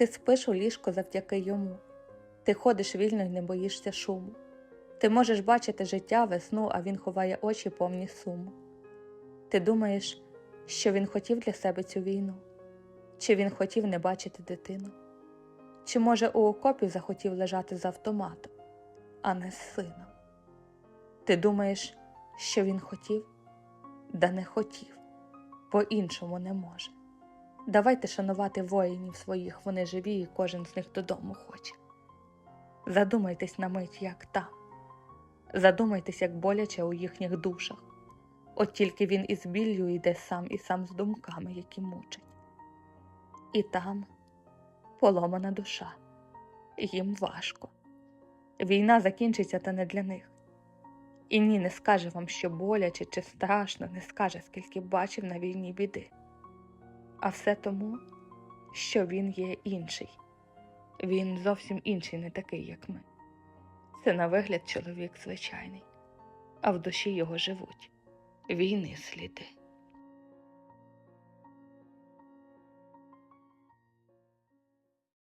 Ти спиш у ліжко завдяки йому. Ти ходиш вільно і не боїшся шуму. Ти можеш бачити життя, весну, а він ховає очі повні суму. Ти думаєш, що він хотів для себе цю війну, чи він хотів не бачити дитину, чи, може, у окопі захотів лежати з автоматом, а не з сином. Ти думаєш, що він хотів, да не хотів, по-іншому не може. Давайте шанувати воїнів своїх, вони живі, і кожен з них додому хоче. Задумайтесь на мить, як там. Задумайтесь, як боляче у їхніх душах. От тільки він із біллю йде сам і сам з думками, які мучать. І там поломана душа, їм важко. Війна закінчиться, та не для них. І ні, не скаже вам, що боляче чи страшно, не скаже, скільки бачив на війні біди. А все тому, що він є інший. Він зовсім інший, не такий, як ми. Це на вигляд чоловік звичайний, а в душі його живуть війни сліди.